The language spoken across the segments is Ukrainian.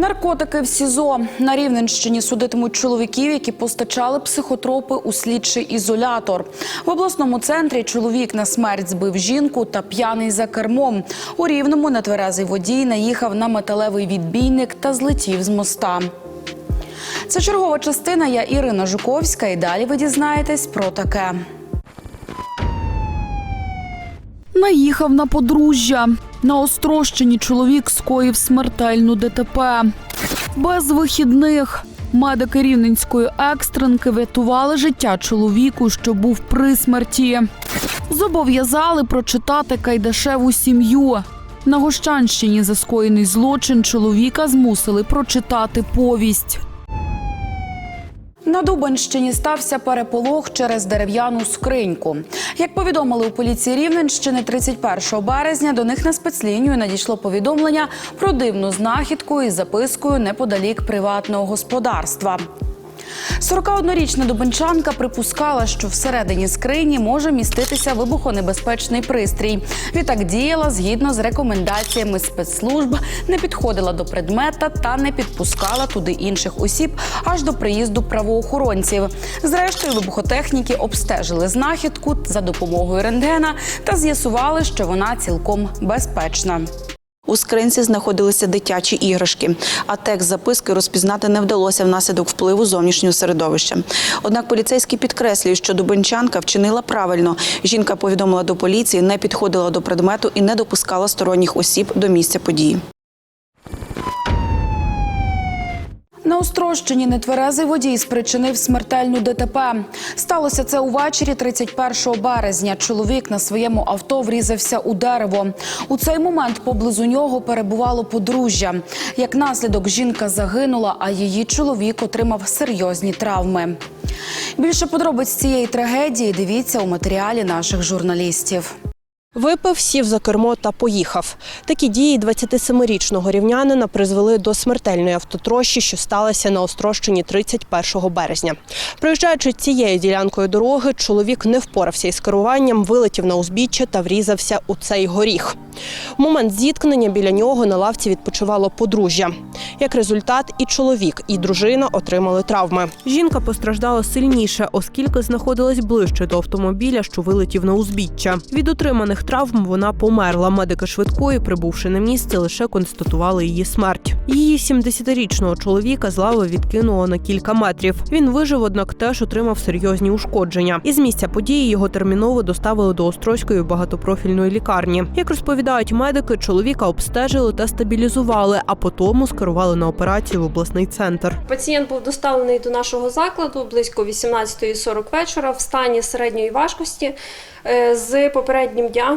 Наркотики в СІЗО на Рівненщині судитимуть чоловіків, які постачали психотропи у слідчий ізолятор. В обласному центрі чоловік на смерть збив жінку та п'яний за кермом. У рівному нетверезий водій наїхав на металевий відбійник та злетів з моста. Це чергова частина. Я Ірина Жуковська. І далі ви дізнаєтесь про таке. Наїхав на подружжя. На Острощині чоловік скоїв смертельну ДТП. Без вихідних. Медики рівненської екстренки врятували життя чоловіку, що був при смерті. Зобов'язали прочитати Кайдашеву сім'ю. На Гощанщині за скоєний злочин чоловіка змусили прочитати повість. На Дубанщині стався переполох через дерев'яну скриньку. Як повідомили у поліції Рівненщини, 31 березня до них на спецлінію надійшло повідомлення про дивну знахідку із запискою неподалік приватного господарства. 41-річна дубенчанка припускала, що всередині скрині може міститися вибухонебезпечний пристрій. Відтак діяла згідно з рекомендаціями спецслужб, не підходила до предмета та не підпускала туди інших осіб аж до приїзду правоохоронців. Зрештою, вибухотехніки обстежили знахідку за допомогою рентгена та з'ясували, що вона цілком безпечна. У скринці знаходилися дитячі іграшки, а текст записки розпізнати не вдалося внаслідок впливу зовнішнього середовища. Однак поліцейські підкреслюють, що дубенчанка вчинила правильно. Жінка повідомила до поліції, не підходила до предмету і не допускала сторонніх осіб до місця події. На Острощині нетверезий водій спричинив смертельну ДТП. Сталося це увечері 31 березня. Чоловік на своєму авто врізався у дерево. У цей момент поблизу нього перебувало подружжя. Як наслідок, жінка загинула, а її чоловік отримав серйозні травми. Більше подробиць цієї трагедії дивіться у матеріалі наших журналістів. Випив, сів за кермо та поїхав. Такі дії 27-річного рівнянина призвели до смертельної автотрощі, що сталася на Острощині 31 березня. Проїжджаючи цією ділянкою дороги, чоловік не впорався із керуванням, вилетів на узбіччя та врізався у цей горіх. Момент зіткнення біля нього на лавці відпочивало подружжя. Як результат, і чоловік, і дружина отримали травми. Жінка постраждала сильніше, оскільки знаходилась ближче до автомобіля, що вилетів на узбіччя. Від отриманих травм вона померла. Медики швидкої, прибувши на місце, лише констатували її смерть. Її 70-річного чоловіка з лави відкинуло на кілька метрів. Він вижив, однак теж отримав серйозні ушкодження. Із місця події його терміново доставили до Острозької багатопрофільної лікарні. Як розповідають медики, чоловіка обстежили та стабілізували, а потім скерували на операцію в обласний центр. Пацієнт був доставлений до нашого закладу близько 18.40 вечора в стані середньої важкості е, з попереднім діагнозом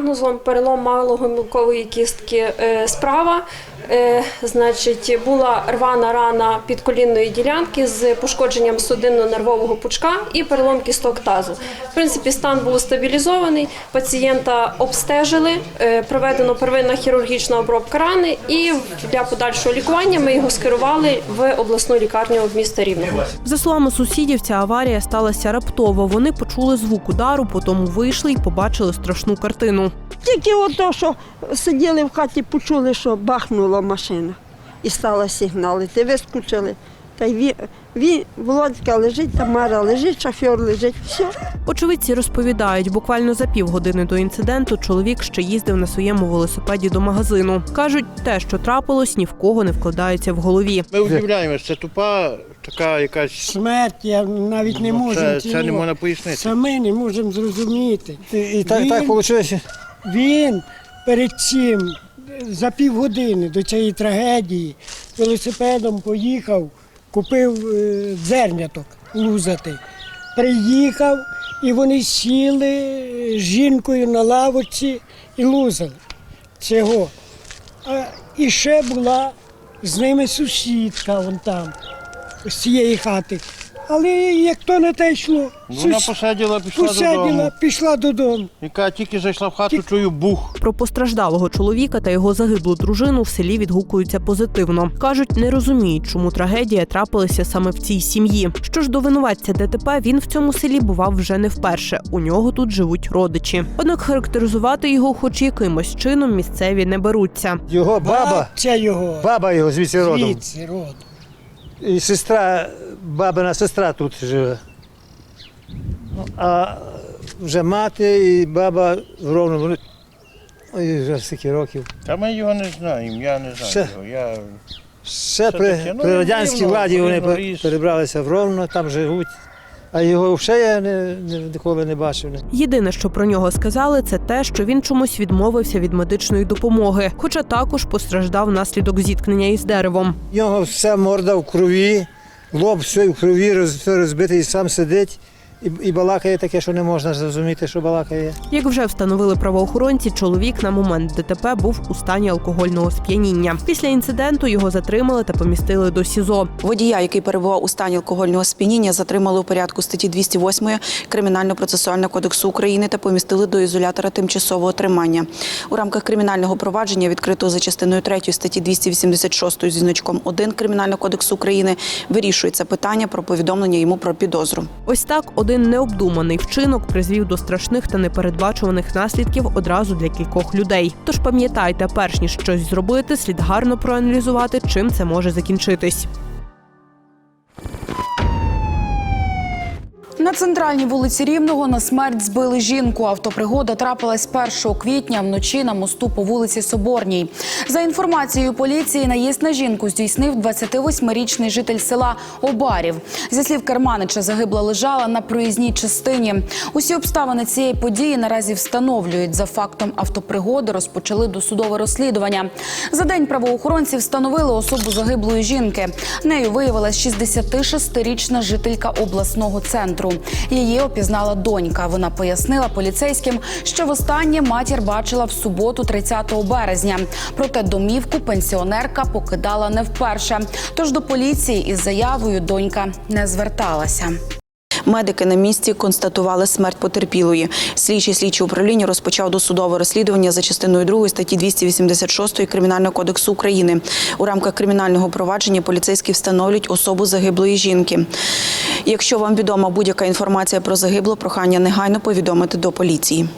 перелом малого мілкової кістки е, справа. Е, Значить, була рвана рана підколінної ділянки з пошкодженням судинно-нервового пучка і перелом кісток тазу. В принципі, стан був стабілізований. Пацієнта обстежили, е, проведено первинна хірургічна обробка рани, і для подальшого лікування ми його скерували в обласну лікарню міста Рівного. За словами сусідів, ця аварія сталася раптово. Вони почули звук удару, потім вийшли і побачили страшну картину. Тільки ото, що сиділи в хаті, почули, що бахнула машина і стала сигналити. Вискочили. Та й він, він, Володька лежить, Тамара лежить, шофер лежить. Все. Очевидці розповідають, буквально за півгодини до інциденту чоловік ще їздив на своєму велосипеді до магазину. кажуть, те, що трапилось, ні в кого не вкладається в голові. Ми удивляємося, це тупа така якась. Смерть я навіть не Ну, можу. це- це не можна пояснити. Самі не можемо зрозуміти. І, і так, Він- так вийшло. Він перед цим за півгодини до цієї трагедії велосипедом поїхав, купив е, зерняток лузати. Приїхав і вони сіли з жінкою на лавочці і лузали цього. А, і ще була з ними сусідка вон там, з цієї хати. Але як то не те йшло, Ну, Вона сус- посадила, пішла посиділа, додому. пішла додому. Яка тільки зайшла в хату, чую бух. Про постраждалого чоловіка та його загиблу дружину в селі відгукуються позитивно. кажуть, не розуміють, чому трагедія трапилася саме в цій сім'ї. Що ж до винуватця ДТП, він в цьому селі бував вже не вперше. У нього тут живуть родичі. Однак характеризувати його, хоч якимось чином, місцеві не беруться. Його баба, Це його. баба його звідси родом. Звідси, родом. І сестра, бабина сестра тут живе. Ну, А вже мати і баба в Ровному. Ой, вже скільки років. Та ми його не знаємо, я не знаю Ще. його. Я... Ще при, таке, ну, при радянській владі вони рівно пе- перебралися в Ровно, там живуть. А його ще я не, не, ніколи не бачив. Єдине, що про нього сказали, це те, що він чомусь відмовився від медичної допомоги, хоча також постраждав внаслідок зіткнення із деревом. У нього вся морда в крові, лоб все в крові, все розбитий, сам сидить і, і балакає таке, що не можна зрозуміти, що балакає. Як вже встановили правоохоронці, чоловік на момент ДТП був у стані алкогольного сп'яніння. Після інциденту його затримали та помістили до СІЗО. Водія, який перебував у стані алкогольного сп'яніння, затримали у порядку статті 208 Кримінально-процесуального кодексу України та помістили до ізолятора тимчасового тримання. У рамках кримінального провадження, відкритого за частиною 3 статті 286 зі значком 1 Кримінального кодексу України, вирішується питання про повідомлення йому про підозру. Ось так один необдуманий вчинок призвів до страшних та непередбачуваних наслідків одразу для кількох людей. Тож пам'ятайте, перш ніж щось зробити, слід гарно проаналізувати, чим це може закінчитись. На центральній вулиці Рівного на смерть збили жінку. Автопригода трапилась 1 квітня вночі на мосту по вулиці Соборній. За інформацією поліції, наїзд на жінку здійснив 28-річний житель села Обарів. Зі слів Керманича, загибла лежала на проїзній частині. Усі обставини цієї події наразі встановлюють. За фактом автопригоди розпочали досудове розслідування. За день правоохоронці встановили особу загиблої жінки. Нею виявилась 66-річна жителька обласного центру. Її опізнала донька. Вона пояснила поліцейським, що востаннє матір бачила в суботу, 30 березня. Проте домівку пенсіонерка покидала не вперше. Тож до поліції із заявою донька не зверталася. Медики на місці констатували смерть потерпілої. Слідчий слідчий управління розпочав досудове розслідування за частиною 2 статті 286 Кримінального кодексу України. У рамках кримінального провадження поліцейські встановлюють особу загиблої жінки. Якщо вам відома будь-яка інформація про загибло, прохання негайно повідомити до поліції.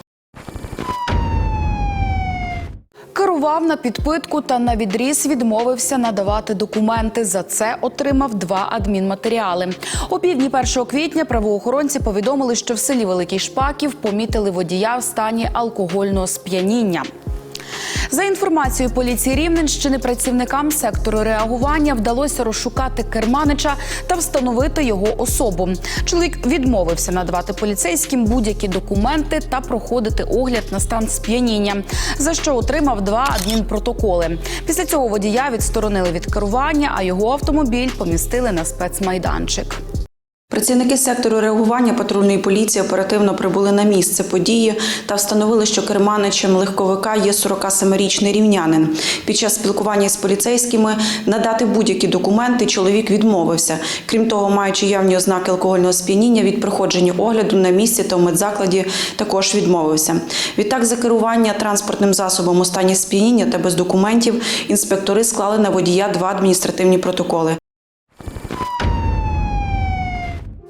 Керував на підпитку та на відріз відмовився надавати документи. За це отримав два адмінматеріали. У півдні 1 квітня правоохоронці повідомили, що в селі Великий Шпаків помітили водія в стані алкогольного сп'яніння. За інформацією поліції Рівненщини, працівникам сектору реагування вдалося розшукати керманича та встановити його особу. Чоловік відмовився надавати поліцейським будь-які документи та проходити огляд на стан сп'яніння, за що отримав два адмінпротоколи. Після цього водія відсторонили від керування, а його автомобіль помістили на спецмайданчик. Працівники сектору реагування патрульної поліції оперативно прибули на місце події та встановили, що керманичем легковика є 47-річний рівнянин. Під час спілкування з поліцейськими надати будь-які документи чоловік відмовився. Крім того, маючи явні ознаки алкогольного сп'яніння від проходження огляду на місці та в медзакладі, також відмовився. Відтак, за керування транспортним засобом у стані сп'яніння та без документів інспектори склали на водія два адміністративні протоколи.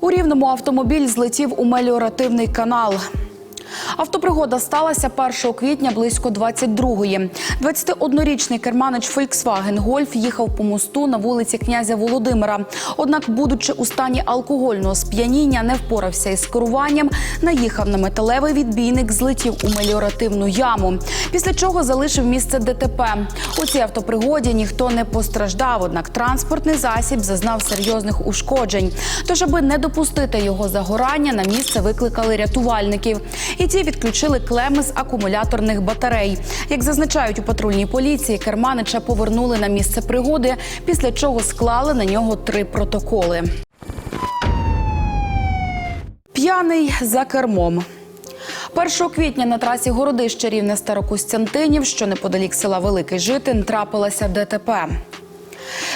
У рівному автомобіль злетів у меліоративний канал. Автопригода сталася 1 квітня близько 22-ї. 21-річний керманич Volkswagen Golf їхав по мосту на вулиці князя Володимира. Однак, будучи у стані алкогольного сп'яніння, не впорався із керуванням, наїхав на металевий відбійник, злетів у меліоративну яму. Після чого залишив місце ДТП. У цій автопригоді ніхто не постраждав, однак транспортний засіб зазнав серйозних ушкоджень. Тож, аби не допустити його загорання, на місце викликали рятувальників. І ті відключили клеми з акумуляторних батарей. Як зазначають у патрульній поліції, керманича повернули на місце пригоди, після чого склали на нього три протоколи. П'яний за кермом. 1 квітня на трасі Городище Рівне Старокостянтинів, що неподалік села Великий Житин, трапилася ДТП.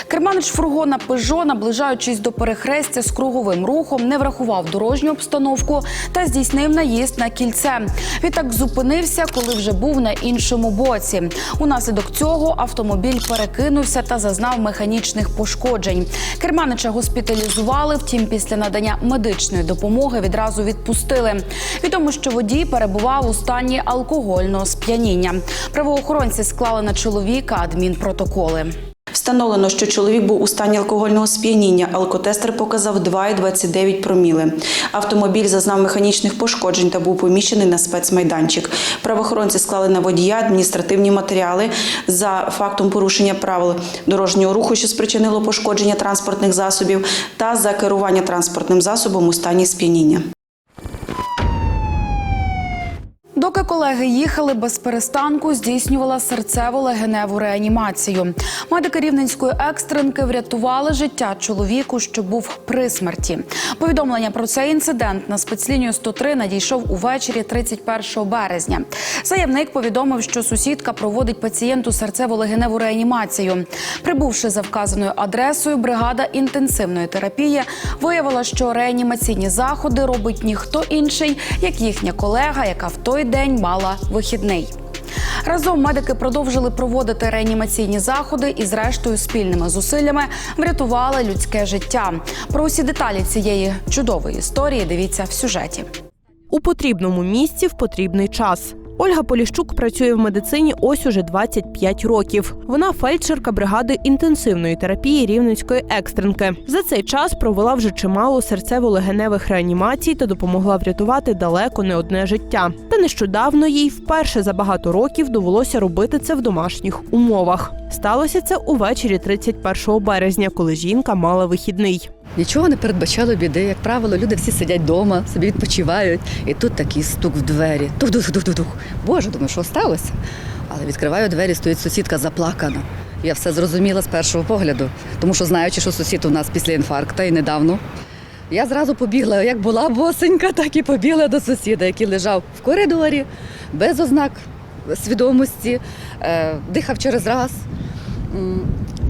Керманич фургона Пежо, наближаючись до перехрестя з круговим рухом, не врахував дорожню обстановку та здійснив наїзд на кільце. Відтак зупинився, коли вже був на іншому боці. Унаслідок цього автомобіль перекинувся та зазнав механічних пошкоджень. Керманича госпіталізували, втім, після надання медичної допомоги відразу відпустили. Відомо, що водій перебував у стані алкогольного сп'яніння. Правоохоронці склали на чоловіка адмінпротоколи. Встановлено, що чоловік був у стані алкогольного сп'яніння. Алкотестер показав 2,29 проміли. Автомобіль зазнав механічних пошкоджень та був поміщений на спецмайданчик. Правоохоронці склали на водія адміністративні матеріали за фактом порушення правил дорожнього руху, що спричинило пошкодження транспортних засобів, та за керування транспортним засобом у стані сп'яніння. Доки колеги їхали без перестанку, здійснювала серцево-легеневу реанімацію. Медики рівненської екстренки врятували життя чоловіку, що був при смерті. Повідомлення про цей інцидент на спецлінію 103 надійшов увечері 31 березня. Заявник повідомив, що сусідка проводить пацієнту серцево-легеневу реанімацію. Прибувши за вказаною адресою, бригада інтенсивної терапії виявила, що реанімаційні заходи робить ніхто інший, як їхня колега, яка в той день мала вихідний. Разом медики продовжили проводити реанімаційні заходи і, зрештою, спільними зусиллями врятували людське життя. Про усі деталі цієї чудової історії дивіться в сюжеті. У потрібному місці в потрібний час. Ольга Поліщук працює в медицині ось уже 25 років. Вона фельдшерка бригади інтенсивної терапії рівненської екстренки. За цей час провела вже чимало серцево-легеневих реанімацій та допомогла врятувати далеко не одне життя. Та нещодавно їй вперше за багато років довелося робити це в домашніх умовах. Сталося це увечері 31 березня, коли жінка мала вихідний. Нічого не передбачало біди. Як правило, люди всі сидять вдома, собі відпочивають. І тут такий стук в двері. Тух-тух-тух-тух. Боже, думаю, що сталося? Але відкриваю двері, стоїть сусідка заплакана. Я все зрозуміла з першого погляду, тому що знаючи, що сусід у нас після інфаркта і недавно. Я зразу побігла, як була босенька, так і побігла до сусіда, який лежав в коридорі, без ознак свідомості, е, дихав через раз.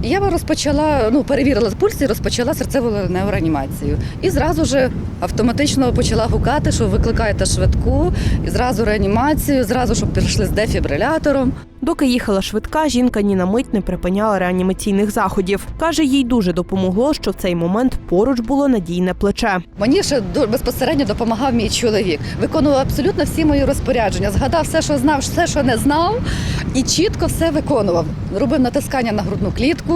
Я розпочала, ну, перевірила пульс і розпочала серцево-легеневу реанімацію. І зразу ж автоматично почала гукати, що викликаєте швидку, і зразу реанімацію, зразу, щоб прийшли з дефібрилятором. Доки їхала швидка, жінка ні на мить не припиняла реанімаційних заходів. Каже, їй дуже допомогло, що в цей момент поруч було надійне плече. Мені ще безпосередньо допомагав мій чоловік. Виконував абсолютно всі мої розпорядження. Згадав все, що знав, все, що не знав, і чітко все виконував. Робив натискання на грудну клітку,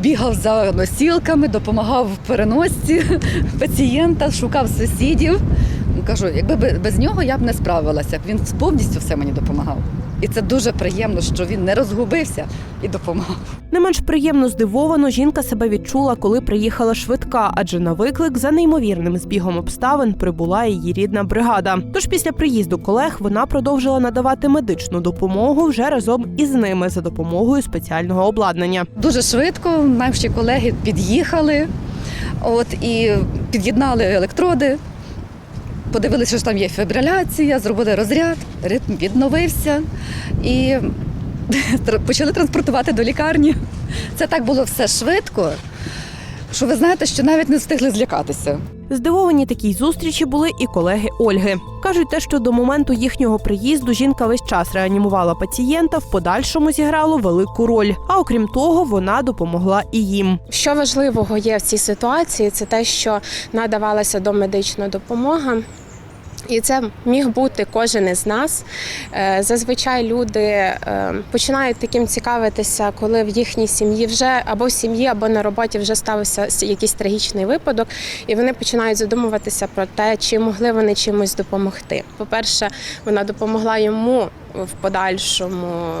бігав за носілками, допомагав в переносці пацієнта, шукав сусідів. Кажу, якби без нього я б не справилася. Він повністю все мені допомагав. І це дуже приємно, що він не розгубився і допомагав. Не менш приємно здивовано жінка себе відчула, коли приїхала швидка, адже на виклик за неймовірним збігом обставин прибула її рідна бригада. Тож після приїзду колег вона продовжила надавати медичну допомогу вже разом із ними за допомогою спеціального обладнання. Дуже швидко наші колеги під'їхали от, і під'єднали електроди, подивилися, що там є фібриляція, зробили розряд, ритм відновився і почали транспортувати до лікарні. Це так було все швидко, що ви знаєте, що навіть не встигли злякатися. Здивовані такій зустрічі були і колеги Ольги. Кажуть, те, що до моменту їхнього приїзду жінка весь час реанімувала пацієнта, в подальшому зіграло велику роль. А окрім того, вона допомогла і їм. Що важливого є в цій ситуації, це те, що надавалася домедична допомога. І це міг бути кожен із нас. Е, Зазвичай люди е, починають таким цікавитися, коли в їхній сім'ї вже або в сім'ї, або на роботі вже стався якийсь трагічний випадок, і вони починають задумуватися про те, чи могли вони чимось допомогти. По-перше, вона допомогла йому в подальшому.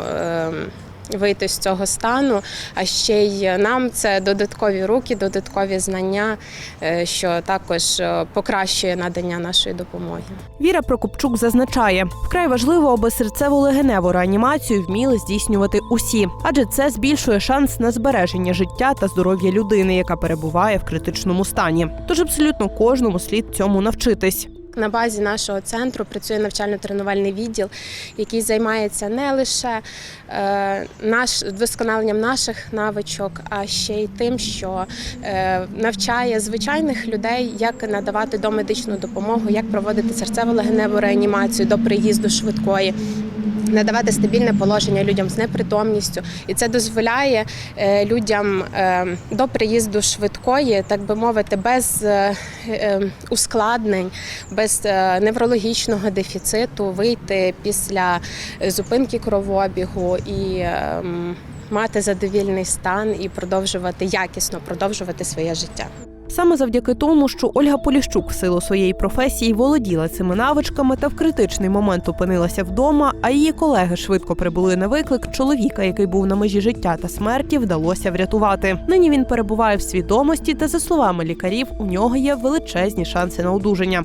Вийти з цього стану, а ще й нам це додаткові руки, додаткові знання, е, що також е, покращує надання нашої допомоги. Віра Прокопчук зазначає, вкрай важливо, аби серцево-легеневу реанімацію вміли здійснювати усі, адже це збільшує шанс на збереження життя та здоров'я людини, яка перебуває в критичному стані. Тож абсолютно кожному слід цьому навчитись. На базі нашого центру працює навчально-тренувальний відділ, який займається не лише е, наш вдосконаленням наших навичок, а ще й тим, що е, навчає звичайних людей, як надавати домедичну допомогу, як проводити серцево-легеневу реанімацію до приїзду швидкої. Надавати стабільне положення людям з непритомністю, і це дозволяє е, людям е, до приїзду швидкої, так би мовити, без е, ускладнень, без неврологічного дефіциту вийти після зупинки кровообігу і е, мати задовільний стан і продовжувати якісно продовжувати своє життя. Саме завдяки тому, що Ольга Поліщук в силу своєї професії володіла цими навичками та в критичний момент опинилася вдома, а її колеги швидко прибули на виклик. Чоловіка, який був на межі життя та смерті, вдалося врятувати. Нині він перебуває в свідомості, та за словами лікарів, у нього є величезні шанси на одужання.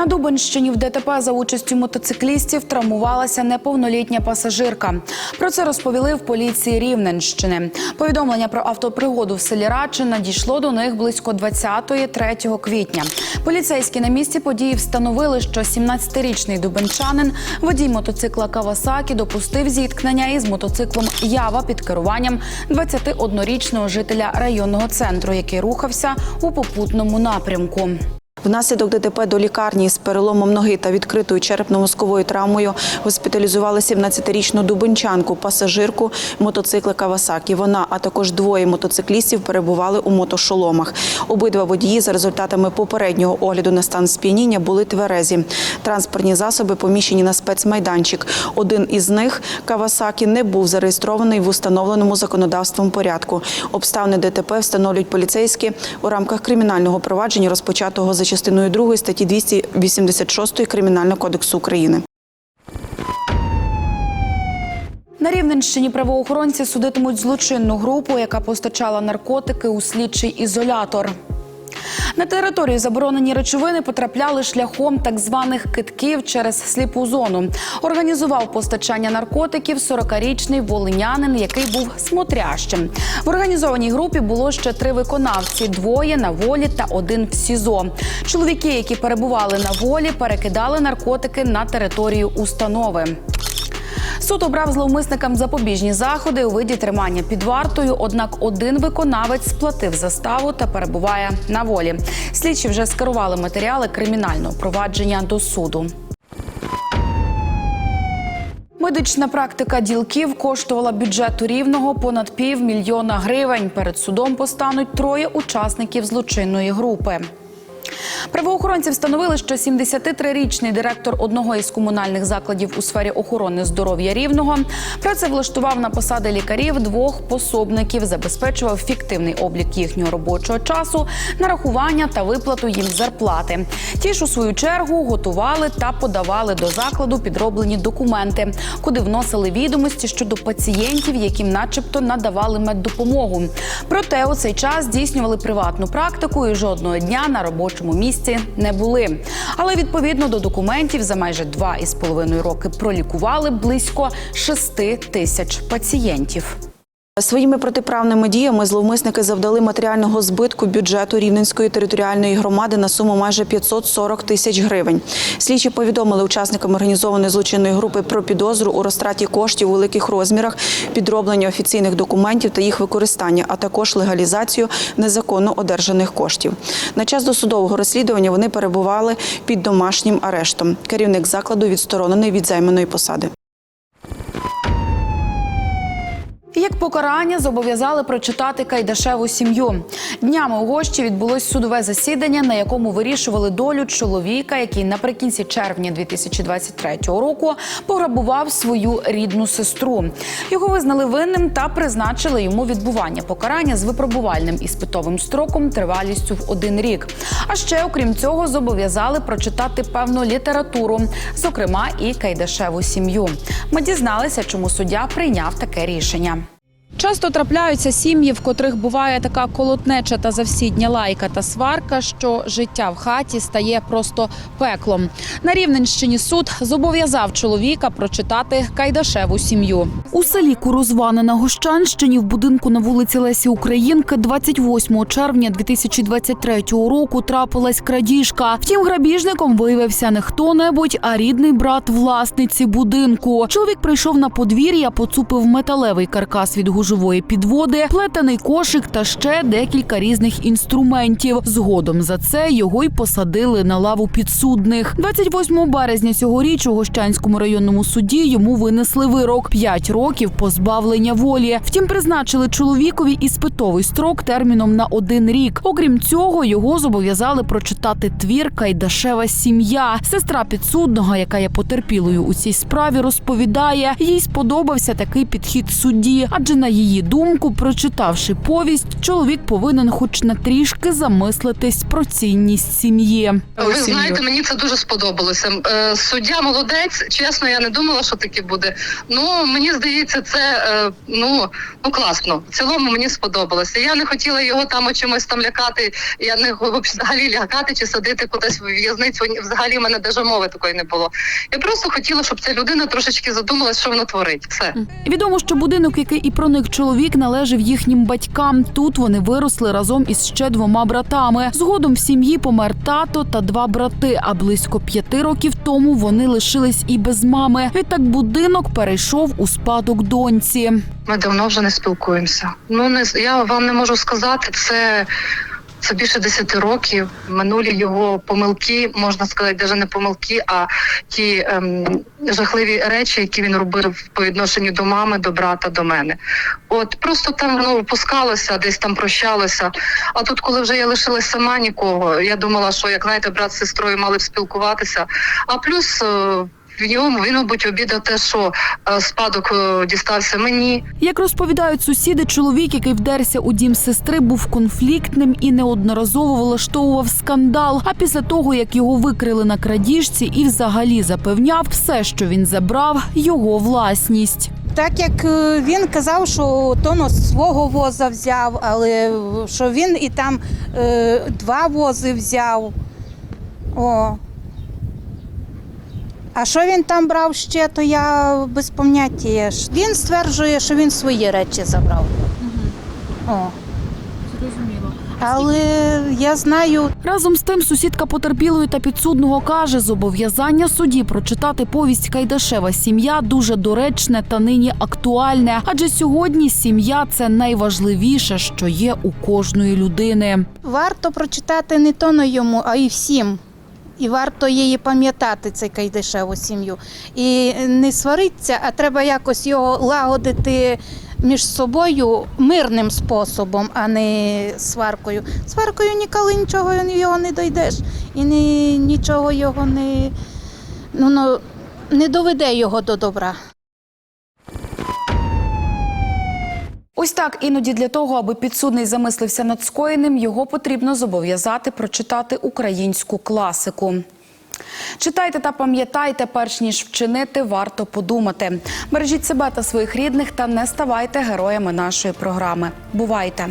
На Дубинщині в ДТП за участю мотоциклістів травмувалася неповнолітня пасажирка. Про це розповіли в поліції Рівненщини. Повідомлення про автопригоду в селі Радчин надійшло до них близько 20-ї 3 квітня. Поліцейські на місці події встановили, що 17-річний дубенчанин, водій мотоцикла Кавасакі, допустив зіткнення із мотоциклом Ява під керуванням 21-річного жителя районного центру, який рухався у попутному напрямку. Внаслідок ДТП до лікарні з переломом ноги та відкритою черепно-мозковою травмою госпіталізували 17-річну дубинчанку, пасажирку мотоцикла Кавасакі. Вона, а також двоє мотоциклістів перебували у мотошоломах. Обидва водії за результатами попереднього огляду на стан сп'яніння були тверезі. Транспортні засоби поміщені на спецмайданчик. Один із них Кавасакі не був зареєстрований в установленому законодавством порядку. Обставини ДТП встановлюють поліцейські у рамках кримінального провадження, розпочатого за частиною 2 статті 286 Кримінального кодексу України. На Рівненщині правоохоронці судитимуть злочинну групу, яка постачала наркотики у слідчий ізолятор. На територію заборонені речовини потрапляли шляхом так званих китків через сліпу зону. Організував постачання наркотиків 40-річний волинянин, який був смотрящим. В організованій групі було ще три виконавці: двоє на волі та один в СІЗО. Чоловіки, які перебували на волі, перекидали наркотики на територію установи. Суд обрав зловмисникам запобіжні заходи у виді тримання під вартою. Однак один виконавець сплатив заставу та перебуває на волі. Слідчі вже скерували матеріали кримінального провадження до суду. Медична практика ділків коштувала бюджету рівного понад півмільйона гривень. Перед судом постануть троє учасників злочинної групи. Правоохоронці встановили, що 73-річний директор одного із комунальних закладів у сфері охорони здоров'я рівного працевлаштував на посади лікарів двох пособників, забезпечував фіктивний облік їхнього робочого часу, нарахування та виплату їм зарплати. Ті ж у свою чергу готували та подавали до закладу підроблені документи, куди вносили відомості щодо пацієнтів, яким, начебто, надавали меддопомогу. Проте у цей час здійснювали приватну практику і жодного дня на робочому місці не були. Але відповідно до документів за майже два із половиною роки пролікували близько 6 тисяч пацієнтів. Своїми протиправними діями зловмисники завдали матеріального збитку бюджету Рівненської територіальної громади на суму майже 540 тисяч гривень. Слідчі повідомили учасникам організованої злочинної групи про підозру у розтраті коштів у великих розмірах, підроблення офіційних документів та їх використання, а також легалізацію незаконно одержаних коштів. На час досудового розслідування вони перебували під домашнім арештом. Керівник закладу відсторонений від займаної посади. Як покарання зобов'язали прочитати Кайдашеву сім'ю. Днями у гощі відбулось судове засідання, на якому вирішували долю чоловіка, який наприкінці червня 2023 року пограбував свою рідну сестру. Його визнали винним та призначили йому відбування покарання з випробувальним іспитовим строком тривалістю в один рік. А ще, окрім цього, зобов'язали прочитати певну літературу, зокрема і Кайдашеву сім'ю. Ми дізналися, чому суддя прийняв таке рішення. Часто трапляються сім'ї, в котрих буває така колотнеча та завсідня лайка та сварка, що життя в хаті стає просто пеклом. На Рівненщині суд зобов'язав чоловіка прочитати Кайдашеву сім'ю. У селі Курозване на Гощанщині в будинку на вулиці Лесі Українки 28 червня 2023 року трапилась крадіжка. Втім, грабіжником виявився не хто-небудь, а рідний брат власниці будинку. Чоловік прийшов на подвір'я, поцупив металевий каркас від гужової підводи, плетений кошик та ще декілька різних інструментів. Згодом за це його й посадили на лаву підсудних. 28 березня цьогоріч у Гощанському районному суді йому винесли вирок 5 років позбавлення волі. Втім, призначили чоловікові іспитовий строк терміном на один рік. Окрім цього, його зобов'язали прочитати твір Кайдашева сім'я. Сестра підсудного, яка є потерпілою у цій справі, розповідає, їй сподобався такий підхід судді, адже на її думку, прочитавши повість, чоловік повинен, хоч на трішки замислитись про цінність сім'ї. Ви знаєте, мені це дуже сподобалося. Е, Суддя молодець. Чесно, я не думала, що таке буде. Ну мені здається, це е, ну ну класно. В цілому мені сподобалося. Я не хотіла його там чимось там лякати. Я не взагалі лякати чи садити кудись в в'язницю. Ні, Взагалі в мене даже мови такої не було. Я просто хотіла, щоб ця людина трошечки задумалась, що вона творить. Все. Відомо, що будинок, який і проник чоловік, належав їхнім батькам. Тут вони виросли разом із ще двома братами. Згодом в сім'ї помер тато та два брати. А близько п'яти років тому вони лишились і без мами. Відтак будинок перейшов у спадок доньці. Ми давно вже не спілкуємося. Ну не я вам не можу сказати. Це, це більше 10 років. Минулі його помилки, можна сказати, навіть не помилки, а ті ем, жахливі речі, які він робив по відношенню до мами, до брата, до мене. От просто там воно опускалося, десь там прощалося. А тут, коли вже я лишилась сама нікого, я думала, що як знаєте, брат з сестрою мали б спілкуватися. А плюс. е, В ньому він, мабуть, обідав те, що е, спадок е, дістався мені. Як розповідають сусіди, чоловік, який вдерся у дім сестри, був конфліктним і неодноразово влаштовував скандал. А після того, як його викрили на крадіжці, і взагалі запевняв, все, що він забрав, його власність. Так як е, він казав, що то свого воза взяв, але що він і там е, два вози взяв. О. А що він там брав ще, то я без поняття. Він стверджує, що він свої речі забрав. О. Але я знаю, Разом з тим, сусідка потерпілої та підсудного каже, зобов'язання судді прочитати повість Кайдашева сім'я дуже доречне та нині актуальне. Адже сьогодні сім'я це найважливіше, що є у кожної людини. варто прочитати не тоно йому, а й всім. І варто її пам'ятати, цей кайдешеву сім'ю. І не сваритися, а треба якось його лагодити між собою мирним способом, а не сваркою. Сваркою ніколи нічого його не дойдеш. І ні, нічого його не, ну, ну, не доведе його до добра. Ось так іноді для того, аби підсудний замислився над скоєним, його потрібно зобов'язати прочитати українську класику. Читайте та пам'ятайте, перш ніж вчинити, варто подумати. Бережіть себе та своїх рідних та не ставайте героями нашої програми. Бувайте!